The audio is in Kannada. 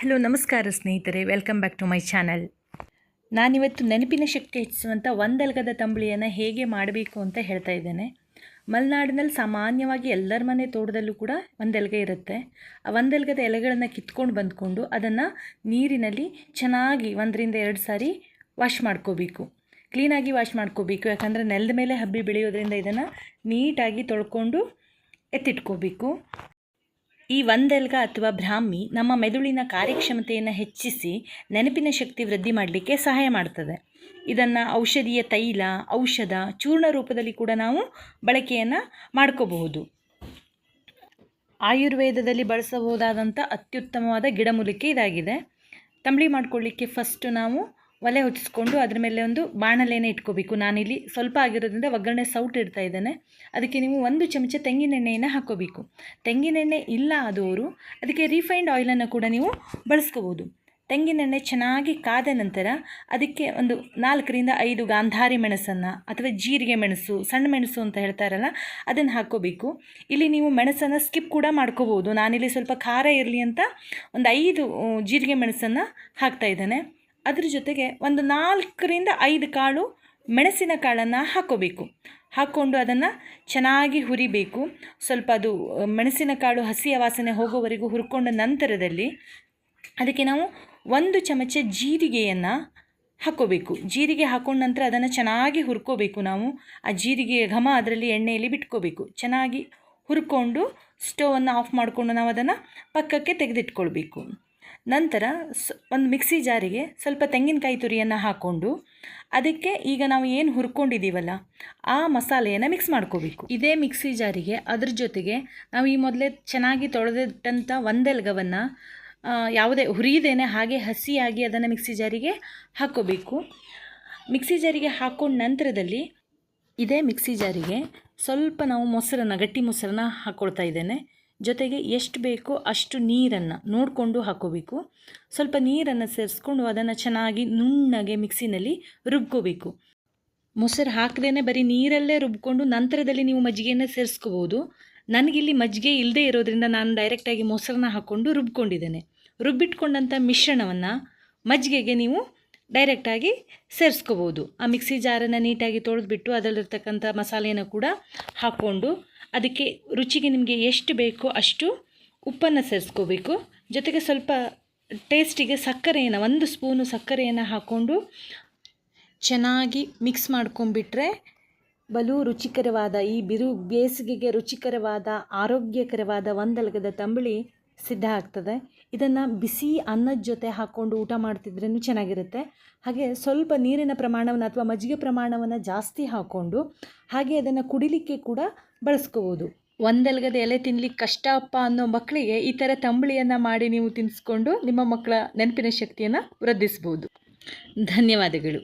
ಹಲೋ, ನಮಸ್ಕಾರ ಸ್ನೇಹಿತರೆ. Welcome back to my channel ನಾನಿವತ್ತು ನೆನಪಿನ ಶಕ್ತಿ ಹೆಚ್ಚಿಸುವಂಥ ಒಂದಲ್ಗದ ತಂಬಳಿಯನ್ನು ಹೇಗೆ ಮಾಡಬೇಕು ಅಂತ ಹೇಳ್ತಾ ಇದ್ದೇನೆ. ಮಲೆನಾಡಿನಲ್ಲಿ ಸಾಮಾನ್ಯವಾಗಿ ಎಲ್ಲರ ಮನೆ ತೋಟದಲ್ಲೂ ಕೂಡ ಒಂದೆಲ್ಗೆ ಇರುತ್ತೆ. ಆ ಒಂದೆಲ್ಗದ ಎಲೆಗಳನ್ನು ಕಿತ್ಕೊಂಡು ಬಂದ್ಕೊಂಡು ಅದನ್ನು ನೀರಿನಲ್ಲಿ ಚೆನ್ನಾಗಿ ಒಂದರಿಂದ ಎರಡು ಸಾರಿ ವಾಶ್ ಮಾಡ್ಕೋಬೇಕು. ಕ್ಲೀನಾಗಿ ವಾಶ್ ಮಾಡ್ಕೋಬೇಕು. ಯಾಕಂದರೆ ನೆಲದ ಮೇಲೆ ಹಬ್ಬಿ ಬೆಳೆಯೋದ್ರಿಂದ ಇದನ್ನು ನೀಟಾಗಿ ತೊಳ್ಕೊಂಡು ಎತ್ತಿಟ್ಕೋಬೇಕು. ಈ ವಂದೆಲ್ಗ ಅಥವಾ ಬ್ರಾಹ್ಮಿ ನಮ್ಮ ಮೆದುಳಿನ ಕಾರ್ಯಕ್ಷಮತೆಯನ್ನು ಹೆಚ್ಚಿಸಿ ನೆನಪಿನ ಶಕ್ತಿ ವೃದ್ಧಿ ಮಾಡಲಿಕ್ಕೆ ಸಹಾಯ ಮಾಡ್ತದೆ. ಇದನ್ನು ಔಷಧೀಯ ತೈಲ, ಔಷಧ, ಚೂರ್ಣ ರೂಪದಲ್ಲಿ ಕೂಡ ನಾವು ಬಳಕೆಯನ್ನು ಮಾಡ್ಕೋಬಹುದು. ಆಯುರ್ವೇದದಲ್ಲಿ ಬಳಸಬಹುದಾದಂಥ ಅತ್ಯುತ್ತಮವಾದ ಗಿಡಮೂಲಿಕೆ ಇದಾಗಿದೆ. ತಂಬಳಿ ಮಾಡ್ಕೊಳ್ಳಿಕ್ಕೆ ಫಸ್ಟು ನಾವು ಒಲೆ ಹೊಚ್ಚಿಸ್ಕೊಂಡು ಅದ್ರ ಮೇಲೆ ಒಂದು ಬಾಣಲೆನೇ ಇಟ್ಕೋಬೇಕು. ನಾನಿಲ್ಲಿ ಸ್ವಲ್ಪ ಆಗಿರೋದ್ರಿಂದ ಒಗ್ಗರಣೆ ಸೌಟ್ ಇಡ್ತಾ ಇದ್ದಾನೆ. ಅದಕ್ಕೆ ನೀವು ಒಂದು ಚಮಚ ತೆಂಗಿನೆಣ್ಣೆಯನ್ನು ಹಾಕ್ಕೋಬೇಕು ತೆಂಗಿನೆಣ್ಣೆ ಇಲ್ಲ ಆದವರು ಅದಕ್ಕೆ ರಿಫೈನ್ಡ್ ಆಯಿಲನ್ನು ಕೂಡ ನೀವು ಬಳಸ್ಕೋಬೋದು. ತೆಂಗಿನೆಣ್ಣೆ ಚೆನ್ನಾಗಿ ಕಾದ ನಂತರ ಅದಕ್ಕೆ ಒಂದು ನಾಲ್ಕರಿಂದ ಐದು ಗಾಂಧಾರಿ ಮೆಣಸನ್ನು ಅಥವಾ ಜೀರಿಗೆ ಮೆಣಸು, ಸಣ್ಣ ಮೆಣಸು ಅಂತ ಹೇಳ್ತಾರಲ್ಲ, ಅದನ್ನು ಹಾಕ್ಕೋಬೇಕು ಇಲ್ಲಿ ನೀವು ಮೆಣಸನ್ನು ಸ್ಕಿಪ್ ಕೂಡ ಮಾಡ್ಕೋಬೋದು. ನಾನಿಲ್ಲಿ ಸ್ವಲ್ಪ ಖಾರ ಇರಲಿ ಅಂತ ಒಂದು ಐದು ಜೀರಿಗೆ ಮೆಣಸನ್ನು ಹಾಕ್ತಾ ಇದ್ದೇನೆ. ಅದ್ರ ಜೊತೆಗೆ ಒಂದು ನಾಲ್ಕರಿಂದ ಐದು ಕಾಳು ಮೆಣಸಿನ ಕಾಳನ್ನು ಹಾಕೋಬೇಕು. ಹಾಕ್ಕೊಂಡು ಅದನ್ನು ಚೆನ್ನಾಗಿ ಹುರಿಬೇಕು. ಸ್ವಲ್ಪ ಅದು ಮೆಣಸಿನ ಕಾಳು ಹಸಿಯ ವಾಸನೆ ಹೋಗೋವರೆಗೂ ಹುರ್ಕೊಂಡ ನಂತರದಲ್ಲಿ ಅದಕ್ಕೆ ನಾವು ಒಂದು ಚಮಚ ಜೀರಿಗೆಯನ್ನು ಹಾಕ್ಕೋಬೇಕು ಜೀರಿಗೆ ಹಾಕೊಂಡ ನಂತರ ಅದನ್ನು ಚೆನ್ನಾಗಿ ಹುರ್ಕೋಬೇಕು ನಾವು. ಆ ಜೀರಿಗೆ ಘಮ ಅದರಲ್ಲಿ ಎಣ್ಣೆಯಲ್ಲಿ ಬಿಟ್ಕೋಬೇಕು. ಚೆನ್ನಾಗಿ ಹುರ್ಕೊಂಡು ಸ್ಟೋವನ್ನು ಆಫ್ ಮಾಡಿಕೊಂಡು ನಾವು ಅದನ್ನು ಪಕ್ಕಕ್ಕೆ ತೆಗೆದಿಟ್ಕೊಳ್ಬೇಕು. ನಂತರ ಒಂದು ಮಿಕ್ಸಿ ಜಾರಿಗೆ ಸ್ವಲ್ಪ ತೆಂಗಿನಕಾಯಿ ತುರಿಯನ್ನು ಹಾಕ್ಕೊಂಡು ಅದಕ್ಕೆ ಈಗ ನಾವು ಏನು ಹುರ್ಕೊಂಡಿದ್ದೀವಲ್ಲ ಆ ಮಸಾಲೆಯನ್ನು ಮಿಕ್ಸ್ ಮಾಡ್ಕೋಬೇಕು. ಇದೇ ಮಿಕ್ಸಿ ಜಾರಿಗೆ ಅದ್ರ ಜೊತೆಗೆ ನಾವು ಈ ಮೊದಲೇ ಚೆನ್ನಾಗಿ ತೊಳೆದಿಟ್ಟಂಥ ಒಂದೆಲ್ಗವನ್ನು ಯಾವುದೇ ಹುರಿದೇನೆ ಹಾಗೆ ಹಸಿಯಾಗಿ ಅದನ್ನು ಮಿಕ್ಸಿ ಜಾರಿಗೆ ಹಾಕ್ಕೋಬೇಕು. ಮಿಕ್ಸಿ ಜಾರಿಗೆ ಹಾಕ್ಕೊಂಡ ನಂತರದಲ್ಲಿ ಇದೇ ಮಿಕ್ಸಿ ಜಾರಿಗೆ ಸ್ವಲ್ಪ ನಾವು ಮೊಸರನ್ನು, ಗಟ್ಟಿ ಮೊಸರನ್ನ ಹಾಕ್ಕೊಳ್ತಾ ಇದ್ದೇನೆ. ಜೊತೆಗೆ ಎಷ್ಟು ಬೇಕೋ ಅಷ್ಟು ನೀರನ್ನು ನೋಡಿಕೊಂಡು ಹಾಕೋಬೇಕು. ಸ್ವಲ್ಪ ನೀರನ್ನು ಸೇರಿಸ್ಕೊಂಡು ಅದನ್ನು ಚೆನ್ನಾಗಿ ನುಣ್ಣಗೆ ಮಿಕ್ಸಿನಲ್ಲಿ ರುಬ್ಕೋಬೇಕು. ಮೊಸರು ಹಾಕದೇ ಬರೀ ನೀರಲ್ಲೇ ರುಬ್ಕೊಂಡು ನಂತರದಲ್ಲಿ ನೀವು ಮಜ್ಜಿಗೆಯನ್ನು ಸೇರಿಸ್ಕೋಬೋದು. ನನಗಿಲ್ಲಿ ಮಜ್ಜಿಗೆ ಇಲ್ಲದೇ ಇರೋದ್ರಿಂದ ನಾನು ಡೈರೆಕ್ಟಾಗಿ ಮೊಸರನ್ನ ಹಾಕ್ಕೊಂಡು ರುಬ್ಕೊಂಡಿದ್ದೇನೆ. ರುಬ್ಬಿಟ್ಕೊಂಡಂಥ ಮಿಶ್ರಣವನ್ನು ಮಜ್ಜಿಗೆಗೆ ನೀವು ಡೈರೆಕ್ಟಾಗಿ ಸೇರಿಸ್ಕೋಬೋದು. ಆ ಮಿಕ್ಸಿ ಜಾರನ್ನು ನೀಟಾಗಿ ತೊಳೆದ್ಬಿಟ್ಟು ಅದರಲ್ಲಿರ್ತಕ್ಕಂಥ ಮಸಾಲೆಯನ್ನು ಕೂಡ ಹಾಕ್ಕೊಂಡು ಅದಕ್ಕೆ ರುಚಿಗೆ ನಿಮಗೆ ಎಷ್ಟು ಬೇಕೋ ಅಷ್ಟು ಉಪ್ಪನ್ನು ಸೇರಿಸ್ಕೋಬೇಕು. ಜೊತೆಗೆ ಸ್ವಲ್ಪ ಟೇಸ್ಟಿಗೆ ಸಕ್ಕರೆಯನ್ನು, ಒಂದು ಸ್ಪೂನು ಸಕ್ಕರೆಯನ್ನು ಹಾಕ್ಕೊಂಡು ಚೆನ್ನಾಗಿ ಮಿಕ್ಸ್ ಮಾಡ್ಕೊಂಡ್ಬಿಟ್ರೆ ಬಲು ರುಚಿಕರವಾದ ಈ ಬಿರು ಬೇಸಿಗೆಗೆ ರುಚಿಕರವಾದ, ಆರೋಗ್ಯಕರವಾದ ಒಂದಲಗದ ತಂಬಳಿ ಸಿದ್ಧ ಆಗ್ತದೆ. ಇದನ್ನು ಬಿಸಿ ಅನ್ನದ ಜೊತೆ ಹಾಕ್ಕೊಂಡು ಊಟ ಮಾಡ್ತಿದ್ರೂ ಚೆನ್ನಾಗಿರುತ್ತೆ. ಹಾಗೆ ಸ್ವಲ್ಪ ನೀರಿನ ಪ್ರಮಾಣವನ್ನು ಅಥವಾ ಮಜ್ಜಿಗೆ ಪ್ರಮಾಣವನ್ನು ಜಾಸ್ತಿ ಹಾಕ್ಕೊಂಡು ಹಾಗೆ ಅದನ್ನು ಕುಡಿಲಿಕ್ಕೆ ಕೂಡ ಬಳಸ್ಕೋಬೋದು. ಒಂದೆಲ್ಗದ ಎಲೆ ತಿನ್ಲಿಕ್ಕೆ ಕಷ್ಟಪ್ಪ ಅನ್ನೋ ಮಕ್ಕಳಿಗೆ ಈ ಥರ ತಂಬಳಿಯನ್ನು ಮಾಡಿ ನೀವು ತಿನ್ನಿಸ್ಕೊಂಡು ನಿಮ್ಮ ಮಕ್ಕಳ ನೆನಪಿನ ಶಕ್ತಿಯನ್ನು ವೃದ್ಧಿಸ್ಬೋದು. ಧನ್ಯವಾದಗಳು.